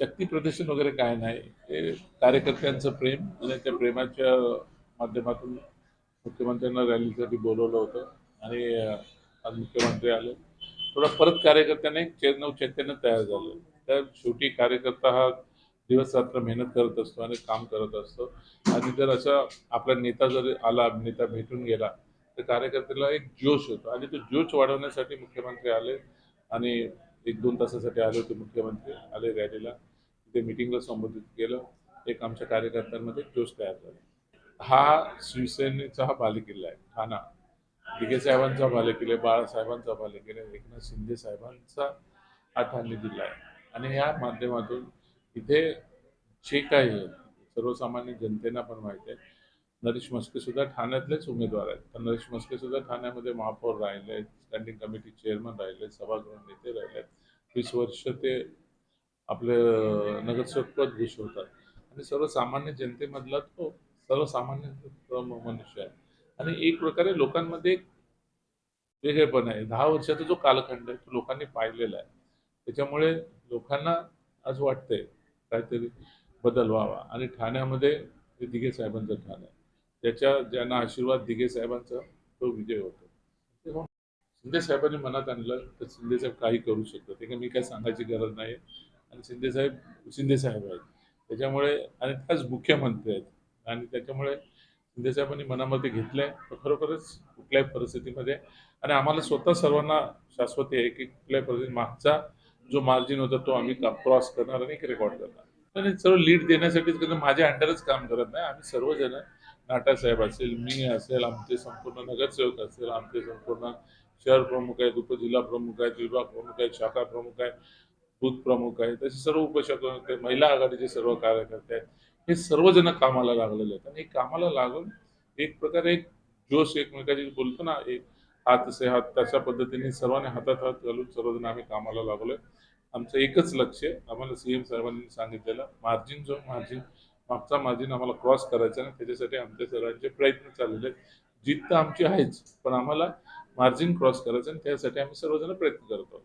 शक्ती प्रदर्शन वगैरे काय नाही. ते कार्यकर्त्यांचं प्रेम आणि त्या प्रेमाच्या माध्यमातून मुख्यमंत्र्यांना रॅलीसाठी बोलवलं होतं आणि आज मुख्यमंत्री आले. थोडं परत कार्यकर्त्यांनी एक चेतनव चैतन्य तयार झालं. तर शेवटी कार्यकर्ता हा दिवस रात्र मेहनत करत असतो आणि काम करत असतो. आणि जर असा आपला नेता जर आला नेता भेटून गेला तर कार्यकर्त्याला एक जोश होतो आणि तो जोश वाढवण्यासाठी मुख्यमंत्री आले आणि एक दोन तासासाठी आले होते मुख्यमंत्री आले रॅलीला. तिथे मिटिंगला संबोधित केलं. एक आमच्या कार्यकर्त्यांमध्ये जोश तयार झाला. हा शिवसेनेचा हा बालेकिल्ला आहे. ठाणा. दिघे साहेबांचा बालेकिल्ला बाळासाहेबांचा बालेकिल्ला एकनाथ शिंदे साहेबांचा हा ठाणे जिल्हा आहे. आणि या माध्यमातून इथे जे काही आहे सर्वसामान्य जनतेना पण माहिती आहे नरेश मस्के सुद्धा ठाण्यातलेच उमेदवार आहेत. तर नरेश मस्के सुद्धा ठाण्यामध्ये महापौर राहिले स्टँडिंग कमिटी चेअरमन राहिले सभागृह नेते राहिले वीस वर्ष ते आपले नगरसेवकपद भूषवतात. आणि सर्वसामान्य जनतेमधला तो सर्वसामान्य मनुष्य आहे. आणि एक प्रकारे लोकांमध्ये एक वेगळेपण आहे. दहा वर्षाचा जो कालखंड आहे तो लोकांनी पाहिलेला आहे. त्याच्यामुळे लोकांना आज वाटतंय काहीतरी बदल व्हावा. आणि ठाण्यामध्ये दिघे साहेबांचं ठाण आहे. त्याच्या ज्यांना आशीर्वाद दिघे साहेबांचा तो विजय होतो. शिंदे साहेबांनी मनात आणलं तर शिंदे साहेब काही करू शकतात. ते मी काय सांगायची गरज नाही आणि शिंदे साहेब शिंदे साहेब आहेत. त्याच्यामुळे आणि त्याच मुख्यमंत्री आहेत. आणि त्याच्यामुळे शिंदे साहेबांनी मनामध्ये घेतलंय तर खरोखरच कुठल्याही परिस्थितीमध्ये आणि आम्हाला स्वतः सर्वांना शाश्वती आहे की कुठल्याही परिस्थितीत मागचा जो मार्जिन होता तो आम्ही क्रॉस करणार आणि एक रेकॉर्ड करणार. आणि सर्व लीड देण्यासाठीच कारण माझ्या अंडरच काम करत नाही. आम्ही सर्वजण नाटा साहेब असेल मी असेल आमचे संपूर्ण नगरसेवक असेल आमचे संपूर्ण शहर प्रमुख आहेत उपजिल्हा प्रमुख आहेत विभाग प्रमुख आहेत शाखा प्रमुख आहेत बूथ प्रमुख आहेत. तसे सर्व उपशाखा महिला आघाडीचे सर्व कार्यकर्ते आहेत. हे सर्वजण कामाला लागलेले आहेत. आणि हे कामाला लागून एक प्रकारे एक जोश एकमेकाची बोलतो ना एक हात असे हात तशा पद्धतीने सर्वांनी हातात हात घालून सर्वजण आम्ही कामाला लागलोय आमचं एकच लक्ष आहे. आम्हाला सीएम साहेबांनी सांगितलेलं मार्जिन जो मार्जिन मागचा मार्जिन आम्हाला क्रॉस करायचा आणि त्याच्यासाठी आमच्या सर्वांचे प्रयत्न चाललेले आहेत. जिद्द आमची आहेच पण आम्हाला मार्जिन क्रॉस करायचं आणि त्यासाठी आम्ही सर्वजण प्रयत्न करतो